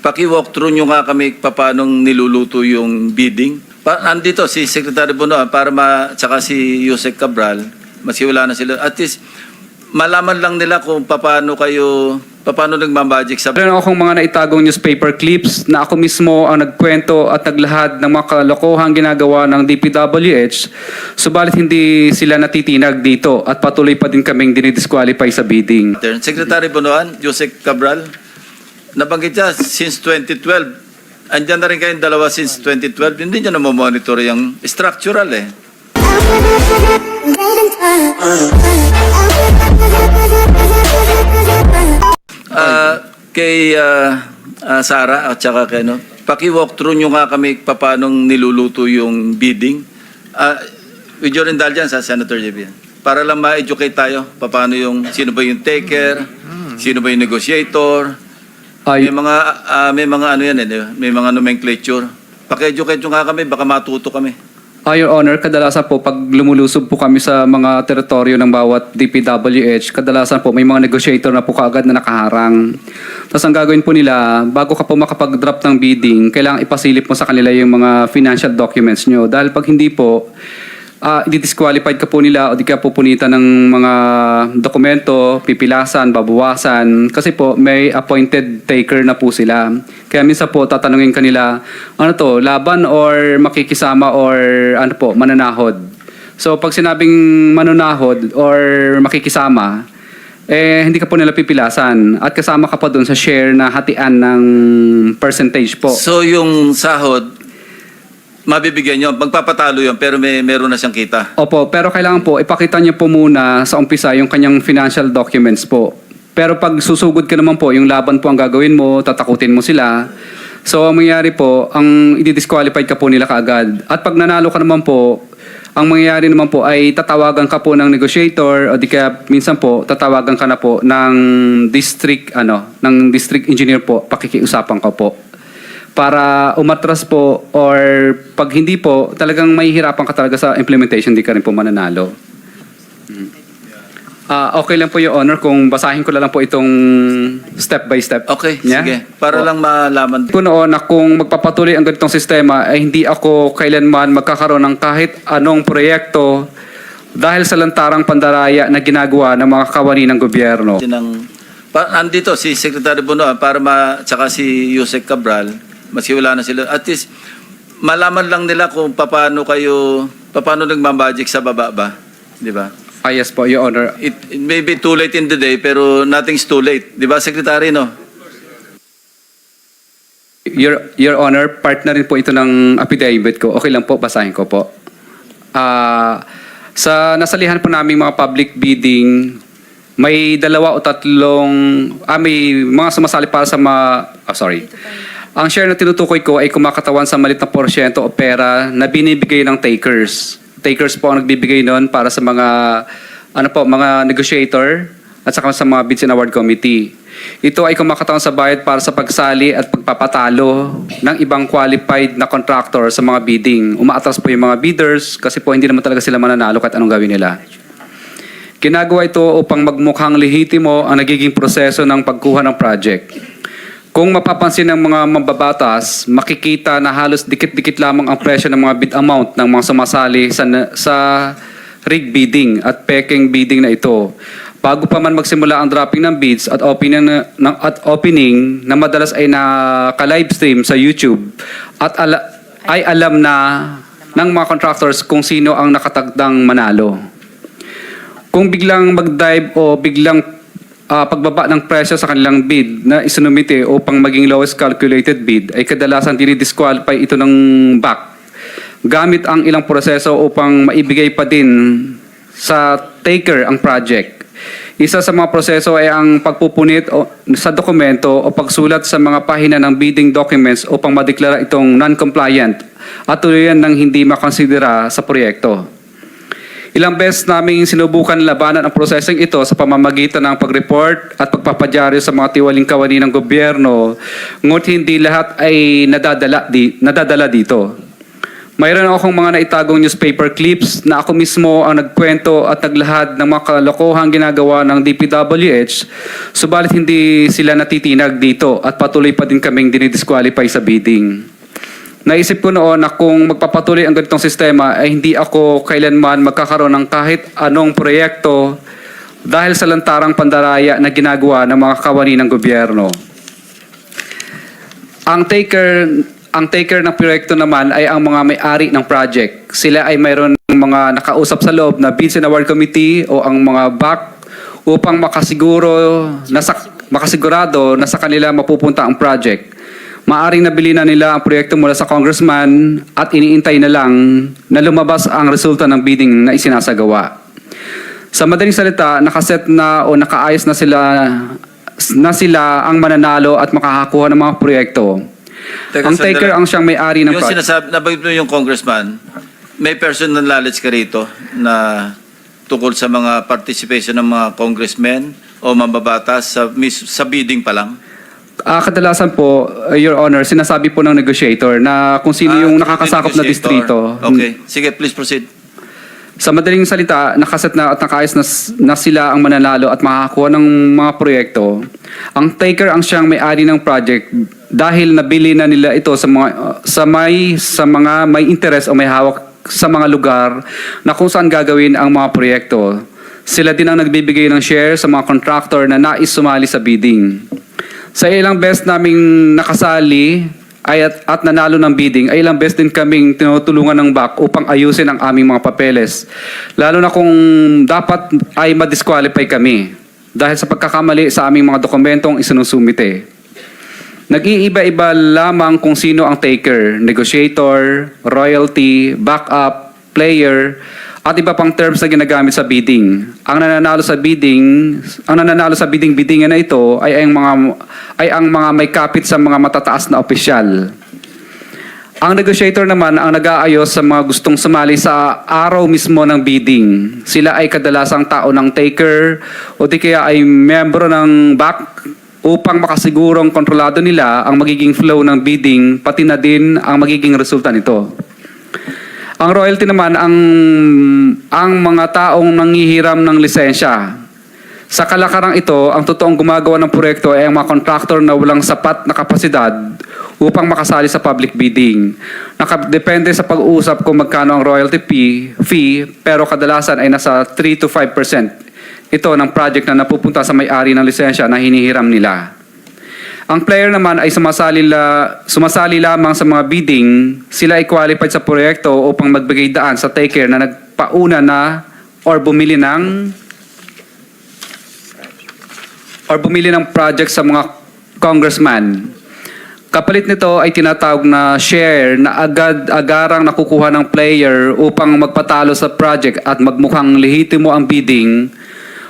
Paki-walkthrough nyo nga kami paano niluluto yung bidding. Pa andito si Secretary Bonoan para ma tsaka si Yusek Cabral, masiwala na sila. At least malaman lang nila kung paano kayo paano nagmamagic sa Meron akong mga naitagong newspaper clips na ako mismo ang nagkwento at naglahad ng mga kalokohang ginagawa ng DPWH, subalit hindi sila natitinag dito at patuloy pa din kaming dinidisqualify sa bidding. Secretary Bonoan, Yusek Cabral, nabanggit niya since 2012. Andyan na rin kayong dalawa since 2012. Hindi niya na monitor yung structural eh. Ah, kay ah, ah, Sara at saka kay ano, paki-walkthrough nyo nga kami paano niluluto yung bidding. Ah, with your indulgence, ah, Senator JB. Para lang ma-educate tayo paano yung sino ba yung taker, sino ba yung negotiator. Ay, May mga ah, may mga ano yan eh, di ba? may mga nomenclature. Paki-educate nyo nga kami, baka matuto kami. Ah, Your Honor, kadalasan po pag lumulusob po kami sa mga teritoryo ng bawat DPWH, kadalasan po may mga negotiator na po kaagad na nakaharang. Tapos ang gagawin po nila, bago ka po makapag-drop ng bidding, kailangan ipasilip mo sa kanila yung mga financial documents nyo. Dahil pag hindi po, ah i-disqualified ka po nila o di ka po punitan ng mga dokumento, pipilasan, babawasan. Kasi po, may appointed taker na po sila. Kaya minsan po, tatanungin kanila, ano to, laban or makikisama or ano po, mananahod. So pag sinabing manunahod or makikisama, eh hindi ka po nila pipilasan at kasama ka pa doon sa share na hatian ng percentage po. So yung sahod, mabibigyan nyo, magpapatalo yun, pero may meron na siyang kita. Opo, pero kailangan po ipakita niyo po muna sa umpisa yung kanyang financial documents po. Pero pag susugod ka naman po, yung laban po ang gagawin mo, tatakutin mo sila. So ang mangyayari po, ang i-disqualified ka po nila kaagad. At pag nanalo ka naman po, ang mangyayari naman po ay tatawagan ka po ng negotiator o di kaya minsan po tatawagan ka na po ng district ano, ng district engineer po, pakikiusapan ka po para umatras po or pag hindi po, talagang mahihirapan ka talaga sa implementation, di ka rin po mananalo. Ah, okay lang po yung honor kung basahin ko na lang po itong step by step. Okay, niya. sige. Para O. lang malaman. po noon na kung magpapatuloy ang ganitong sistema ay hindi ako kailanman magkakaroon ng kahit anong proyekto dahil sa lantarang pandaraya na ginagawa ng mga kawani ng gobyerno. Ng, pa, andito si Secretary Bonoan para ma, tsaka si Yusek Cabral, masiwala na sila. At least, malaman lang nila kung paano kayo, paano nagmamagic sa baba ba. Di ba? Ah, yes po, Your Honor. It, it may be too late in the day, pero nothing's too late. Di ba, Secretary, no? Your, Your Honor, part na rin po ito ng affidavit ko. Okay lang po, basahin ko po. Ah, sa nasalihan po namin mga public bidding, may dalawa o tatlong, ah, may mga sumasali para sa mga, ah, sorry. Ang share na tinutukoy ko ay kumakatawan sa malit na porsyento o pera na binibigay ng takers. Takers po ang nagbibigay noon para sa mga, ano po, mga negotiator at saka sa mga bids and award committee. Ito ay kumakatawan sa bayad para sa pagsali at pagpapatalo ng ibang qualified na contractor sa mga bidding. Umaatras po yung mga bidders kasi po hindi naman talaga sila mananalo kahit anong gawin nila. Ginagawa ito upang magmukhang lehitimo ang nagiging proseso ng pagkuha ng project. Kung mapapansin ng mga mambabatas, makikita na halos dikit-dikit lamang ang presyo ng mga bid amount ng mga sumasali sa, sa rig bidding at peking bidding na ito. Bago pa man magsimula ang dropping ng bids at opening ng, at opening na madalas ay naka-livestream sa YouTube at ala, ay alam na ng mga contractors kung sino ang nakatagdang manalo. Kung biglang mag-dive o biglang ah, pagbaba ng presyo sa kanilang bid na isinumite upang maging lowest calculated bid ay kadalasan dinidisqualify ito ng back gamit ang ilang proseso upang maibigay pa din sa taker ang project. Isa sa mga proseso ay ang pagpupunit sa dokumento o pagsulat sa mga pahina ng bidding documents upang madeklara itong non-compliant at tuluyan ng hindi makonsidera sa proyekto. Ilang beses naming sinubukan labanan ang prosesong ito sa pamamagitan ng pag-report at pagpapadyaryo sa mga tiwaling kawani ng gobyerno, ngunit hindi lahat ay nadadala, di, nadadala dito. Mayroon akong mga naitagong newspaper clips na ako mismo ang nagkwento at naglahad ng mga kalokohang ginagawa ng DPWH, subalit hindi sila natitinag dito at patuloy pa din kaming dinidisqualify sa bidding. Naisip ko noon na kung magpapatuloy ang ganitong sistema ay hindi ako kailanman magkakaroon ng kahit anong proyekto dahil sa lantarang pandaraya na ginagawa ng mga kawani ng gobyerno. Ang taker ang taker ng proyekto naman ay ang mga may-ari ng project. Sila ay mayroon ng mga nakausap sa loob na Bids and Award Committee o ang mga BAC upang makasiguro nasa makasigurado na sa kanila mapupunta ang project. Maaring nabili na nila ang proyekto mula sa congressman at iniintay na lang na lumabas ang resulta ng bidding na isinasagawa. Sa madaling salita, nakaset na o nakaayos na sila na sila ang mananalo at makakakuha ng mga proyekto. Teka, ang sandali. taker ang siyang may-ari ng Yung project. sinasabi, nabanggit mo yung congressman, may personal knowledge ka rito na tungkol sa mga participation ng mga congressmen o mambabatas sa, sa bidding pa lang? Ah, kadalasan po, uh, Your Honor, sinasabi po ng negotiator na kung sino Ah, yung nakakasakop na negotiator. distrito. Okay. Sige, please proceed. Sa madaling salita, nakaset na at nakaayos na, na sila ang mananalo at makakakuha ng mga proyekto. Ang taker ang siyang may-ari ng project dahil nabili na nila ito sa mga sa may sa mga may interest o may hawak sa mga lugar na kung saan gagawin ang mga proyekto. Sila din ang nagbibigay ng share sa mga contractor na nais sumali sa bidding. Sa ilang best naming nakasali ay at, at nanalo ng bidding, ay ilang best din kaming tinutulungan ng back upang ayusin ang aming mga papeles. Lalo na kung dapat ay madisqualify kami dahil sa pagkakamali sa aming mga dokumentong isinusumite. Nag-iiba-iba lamang kung sino ang taker, negotiator, royalty, backup, player, at iba pang terms na ginagamit sa bidding. Ang nananalo sa bidding, ang nananalo sa bidding biddingan na ito ay ang mga ay ang mga may kapit sa mga matataas na opisyal. Ang negotiator naman ang nag-aayos sa mga gustong sumali sa araw mismo ng bidding. Sila ay kadalasang tao ng taker o di kaya ay membro ng back upang makasigurong kontrolado nila ang magiging flow ng bidding pati na din ang magiging resulta nito. Ang royalty naman ang ang mga taong nanghihiram ng lisensya. Sa kalakarang ito, ang totoong gumagawa ng proyekto ay ang mga contractor na walang sapat na kapasidad upang makasali sa public bidding. Nakadepende sa pag-uusap kung magkano ang royalty fee, fee pero kadalasan ay nasa 3 to 5% ito ng project na napupunta sa may-ari ng lisensya na hinihiram nila. Ang player naman ay sumasali, la, sumasali lamang sa mga bidding. Sila ay qualified sa proyekto upang magbigay daan sa taker na nagpauna na or bumili ng or bumili ng project sa mga congressman. Kapalit nito ay tinatawag na share na agad-agarang nakukuha ng player upang magpatalo sa project at magmukhang lehitimo ang bidding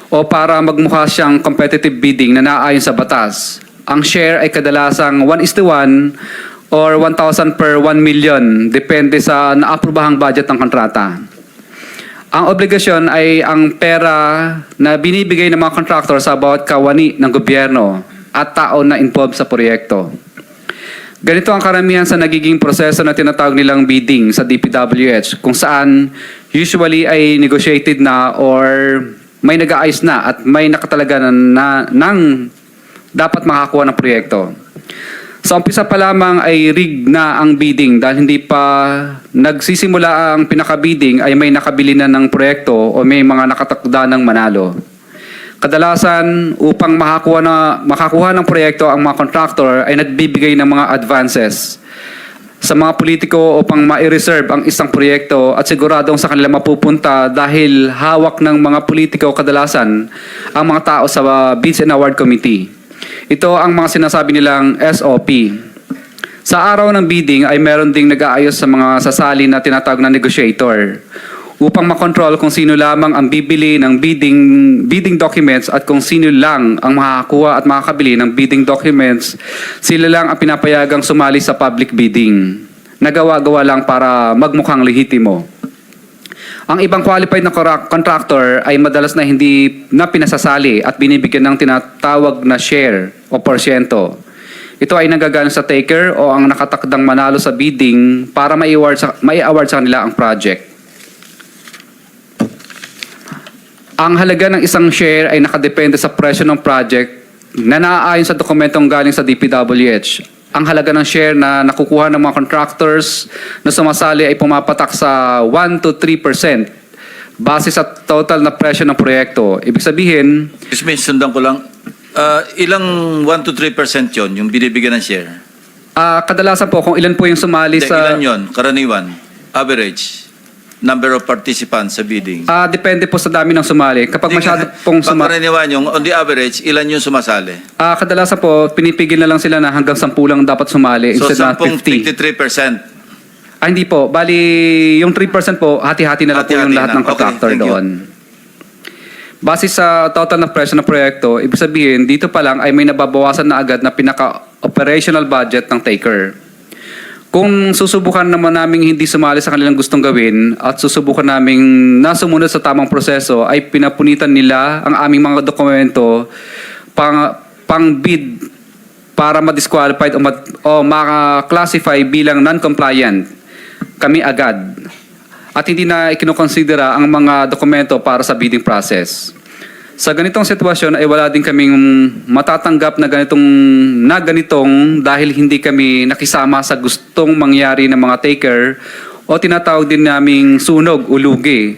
o para magmukha siyang competitive bidding na naayon sa batas. Ang share ay kadalasang 1 is to 1 or 1,000 per 1 million depende sa naaprobahang budget ng kontrata. Ang obligasyon ay ang pera na binibigay ng mga contractor sa bawat kawani ng gobyerno at tao na involved sa proyekto. Ganito ang karamihan sa nagiging proseso na tinatawag nilang bidding sa DPWH kung saan usually ay negotiated na or may nag-aayos na at may nakatalaga na, na ng dapat makakuha ng proyekto. Sa umpisa pa lamang ay rig na ang bidding dahil hindi pa nagsisimula ang pinaka-bidding ay may nakabili na ng proyekto o may mga nakatakda ng manalo. Kadalasan, upang makakuha, na, makakuha ng proyekto ang mga contractor ay nagbibigay ng mga advances sa mga politiko upang ma-reserve ang isang proyekto at siguradong sa kanila mapupunta dahil hawak ng mga politiko kadalasan ang mga tao sa uh, Bids and Award Committee. Ito ang mga sinasabi nilang SOP. Sa araw ng bidding ay meron ding nag-aayos sa mga sasali na tinatawag na negotiator upang makontrol kung sino lamang ang bibili ng bidding, bidding documents at kung sino lang ang makakakuha at makakabili ng bidding documents, sila lang ang pinapayagang sumali sa public bidding. Nagawa-gawa lang para magmukhang lehitimo. Ang ibang qualified na contractor ay madalas na hindi na pinasasali at binibigyan ng tinatawag na share o porsyento. ito ay nagagaling sa taker o ang nakatakdang manalo sa bidding para mai-award sa, mai-award sa kanila ang project. Ang halaga ng isang share ay nakadepende sa presyo ng project na naaayon sa dokumentong galing sa DPWH. Ang halaga ng share na nakukuha ng mga contractors na sumasali ay pumapatak sa 1 to 3% base sa total na presyo ng proyekto. Ibig sabihin, Excuse me, sundan ko lang. Ah, ilang 1 to 3% yon yung binibigyan ng share? ah, kadalasan po kung ilan po yung sumali Hindi, sa... ilan yon? Karaniwan? Average? Number of participants sa bidding? Ah, depende po sa dami ng sumali. Kapag masyado pong sumali... karaniwan yung, on the average, ilan yung sumasali? Ah, kadalasan po, pinipigil na lang sila na hanggang 10 lang dapat sumali So, instead na 10, 50. 53%. Ah, hindi po. Bali, yung 3% po, hati-hati na lang po yung Hati-hati lahat na. ng Okay, contractor thank you. doon. Base sa total na presyo ng proyekto, ibig sabihin, dito pa lang ay may nababawasan na agad na pinaka-operational budget ng taker. Kung susubukan naman naming hindi sumali sa kanilang gustong gawin at susubukan naming nasumunod sa tamang proseso, ay pinapunitan nila ang aming mga dokumento pang, pang bid para ma-disqualified o, ma- o ma-classify bilang non-compliant kami agad. At hindi na ikinukonsidera ang mga dokumento para sa bidding process. Sa ganitong sitwasyon ay wala din kaming matatanggap na ganitong na ganitong dahil hindi kami nakisama sa gustong mangyari ng mga taker o tinatawag din naming sunog o lugi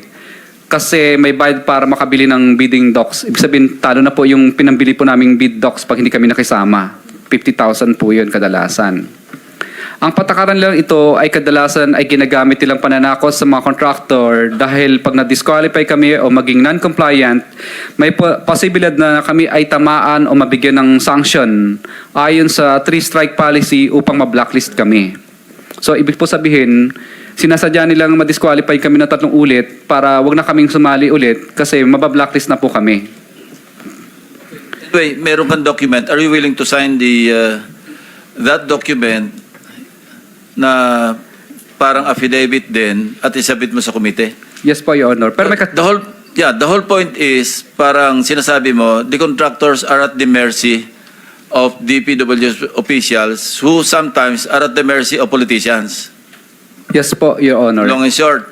kasi may bayad para makabili ng bidding docs. Ibig sabihin, talo na po yung pinambili po naming bid docs pag hindi kami nakisama. 50,000 po yun kadalasan. Ang patakaran lang ito ay kadalasan ay ginagamit nilang pananakot sa mga contractor dahil pag na-disqualify kami o maging non-compliant, may po- posibilidad na kami ay tamaan o mabigyan ng sanction ayon sa three-strike policy upang ma-blacklist kami. So, ibig po sabihin, sinasadya nilang ma-disqualify kami na tatlong ulit para wag na kaming sumali ulit kasi mabablacklist na po kami. Anyway, meron kang document. Are you willing to sign the uh, that document na parang affidavit din at isabit mo sa komite? Yes po, Your Honor. Pero may kat- the whole yeah, the whole point is parang sinasabi mo the contractors are at the mercy of DPW officials who sometimes are at the mercy of politicians. Yes po, Your Honor. Long and short.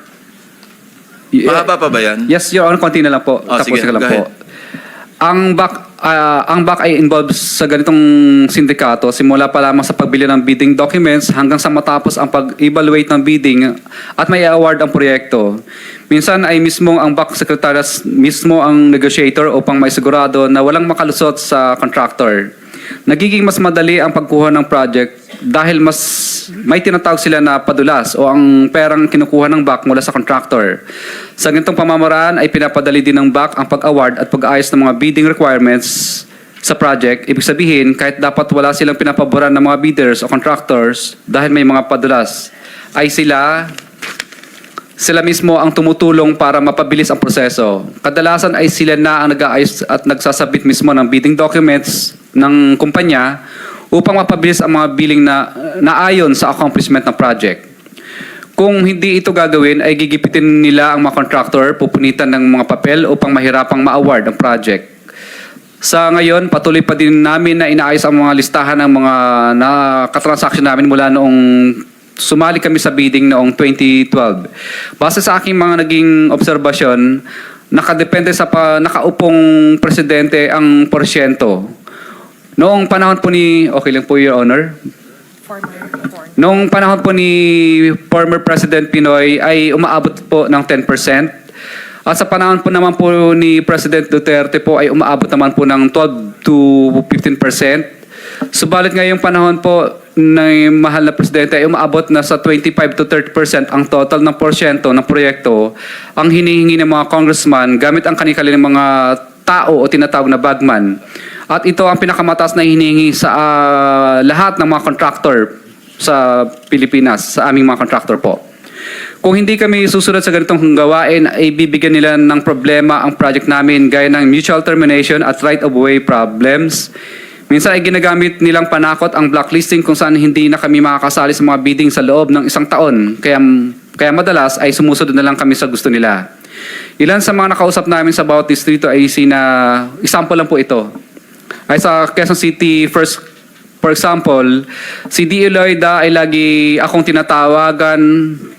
Y- Mahaba pa ba yan? Yes, Your Honor, konti na lang po. Oh, Tapos sige, ka lang go po. ahead. Ang back ah, ang back ay involved sa ganitong sindikato simula pa lamang sa pagbili ng bidding documents hanggang sa matapos ang pag-evaluate ng bidding at may award ang proyekto. Minsan ay mismo ang back secretariat mismo ang negotiator upang maisigurado na walang makalusot sa contractor. Nagiging mas madali ang pagkuha ng project dahil mas may tinatawag sila na padulas o ang perang kinukuha ng back mula sa contractor. Sa ganitong pamamaraan ay pinapadali din ng back ang pag-award at pag-ayos ng mga bidding requirements sa project. Ibig sabihin, kahit dapat wala silang pinapaboran ng mga bidders o contractors dahil may mga padulas, ay sila sila mismo ang tumutulong para mapabilis ang proseso. Kadalasan ay sila na ang nag-aayos at nagsasabit mismo ng bidding documents ng kumpanya upang mapabilis ang mga billing na naayon sa accomplishment ng project. Kung hindi ito gagawin, ay gigipitin nila ang mga contractor, pupunitan ng mga papel upang mahirapang ma-award ang project. Sa ngayon, patuloy pa din namin na inaayos ang mga listahan ng mga nakatransaction namin mula noong sumali kami sa bidding noong 2012. Base sa aking mga naging obserbasyon, nakadepende sa pa, nakaupong presidente ang porsyento. Noong panahon po ni, okay lang po your honor, Noong panahon po ni former President Pinoy ay umaabot po ng 10%. At sa panahon po naman po ni President Duterte po ay umaabot naman po ng 12 to 15%. Subalit ngayong panahon po ng mahal na presidente ay umaabot na sa 25 to 30% ang total ng porsyento ng proyekto ang hinihingi ng mga congressman gamit ang kanilang mga tao o tinatawag na bagman. At ito ang pinakamataas na hinihingi sa ah, lahat ng mga contractor sa Pilipinas, sa aming mga contractor po. Kung hindi kami susunod sa ganitong gawain, ay bibigyan nila ng problema ang project namin gaya ng mutual termination at right-of-way problems. Minsan ay ginagamit nilang panakot ang blacklisting kung saan hindi na kami makakasali sa mga bidding sa loob ng isang taon. Kaya, kaya madalas ay sumusunod na lang kami sa gusto nila. Ilan sa mga nakausap namin sa bawat distrito ay sina, example lang po ito. Ay sa Quezon City First For example, si D. Eloida ay lagi akong tinatawagan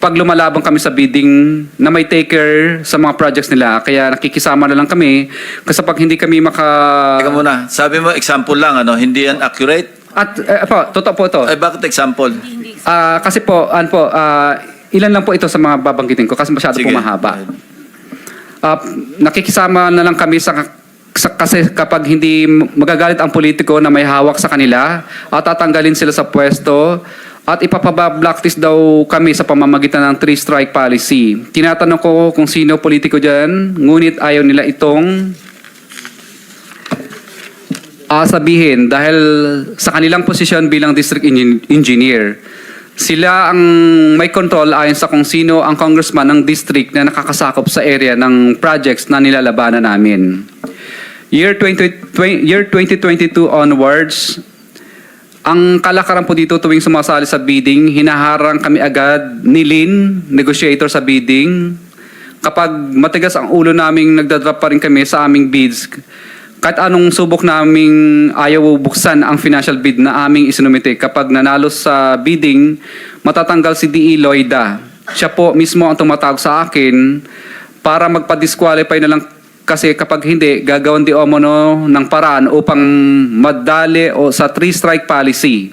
pag lumalabang kami sa bidding na may taker sa mga projects nila. Kaya nakikisama na lang kami kasi pag hindi kami maka... Teka muna, sabi mo example lang, ano, hindi yan accurate? At, eh, po, totoo po ito. Ay, bakit example? Ah, kasi po, ano po, ah, ilan lang po ito sa mga babanggitin ko kasi masyado po mahaba. Ah, nakikisama na lang kami sa kasi kapag hindi magagalit ang politiko na may hawak sa kanila at tatanggalin sila sa pwesto at ipapaba-blacklist daw kami sa pamamagitan ng three-strike policy. Tinatanong ko kung sino politiko dyan, ngunit ayaw nila itong Ah, sabihin dahil sa kanilang posisyon bilang district engin- engineer, sila ang may control ayon sa kung sino ang congressman ng district na nakakasakop sa area ng projects na nilalabanan namin. Year 20, twen- year 2022 onwards, ang kalakaran po dito tuwing sumasali sa bidding, hinaharang kami agad ni Lin, negotiator sa bidding. Kapag matigas ang ulo naming nagdadrop pa rin kami sa aming bids, kahit anong subok naming ayaw buksan ang financial bid na aming isinumite. Kapag nanalo sa bidding, matatanggal si D.E. Loida. Siya po mismo ang tumatawag sa akin para magpa-disqualify na lang kasi kapag hindi, gagawin di omono ng paraan upang madali o sa three-strike policy.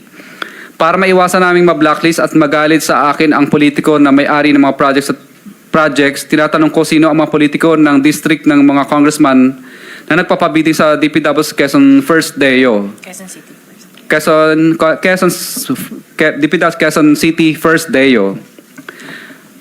Para maiwasan naming ma-blacklist at magalit sa akin ang politiko na may-ari ng mga projects at projects, tinatanong ko sino ang mga politiko ng district ng mga congressman na nagpapabiting sa DPW's Quezon First Deo. Quezon City first. Quezon, Quezon, DPW's Quezon City First Deo.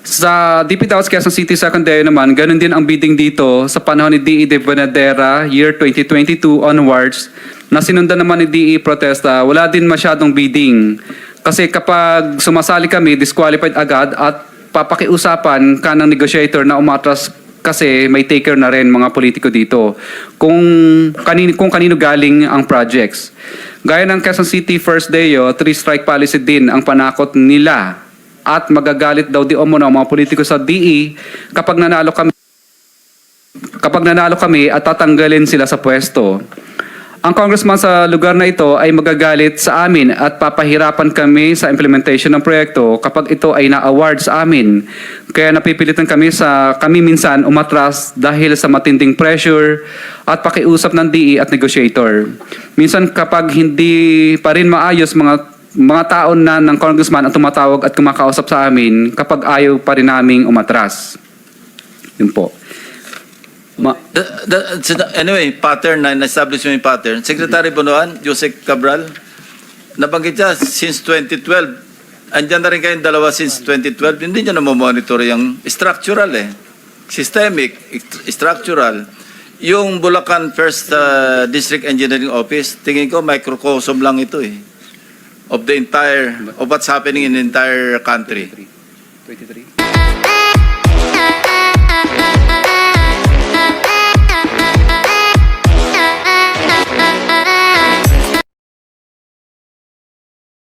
Sa DPW's Quezon City Second Deo naman, ganun din ang bidding dito sa panahon ni D.E. De Bonadera, year 2022 onwards, na sinundan naman ni D.E. Protesta, wala din masyadong bidding. Kasi kapag sumasali kami, disqualified agad at papakiusapan ka ng negotiator na umatras kasi may taker na rin mga politiko dito kung kanino, kung kanino galing ang projects. Gaya ng Quezon City First Deo, three-strike policy din ang panakot nila at magagalit daw di umano ang mga politiko sa DE kapag nanalo kami kapag nanalo kami at tatanggalin sila sa pwesto. Ang congressman sa lugar na ito ay magagalit sa amin at papahirapan kami sa implementation ng proyekto kapag ito ay na-award sa amin. Kaya napipilitan kami sa kami minsan umatras dahil sa matinding pressure at pakiusap ng DE at negotiator. Minsan kapag hindi pa rin maayos mga mga taon na ng congressman ang tumatawag at kumakausap sa amin kapag ayaw pa rin naming umatras. Yun po. Ma- The- the- anyway, pattern na na-establish mo yung pattern. Secretary Bonoan, Joseph Cabral, nabanggit niya since 2012. Andyan na rin kayong dalawa since 2012. Hindi niyo na monitor yung structural eh. Systemic, st- structural. Yung Bulacan First uh, District Engineering Office, tingin ko microcosm lang ito eh. Of the entire, of what's happening in the entire country. 23.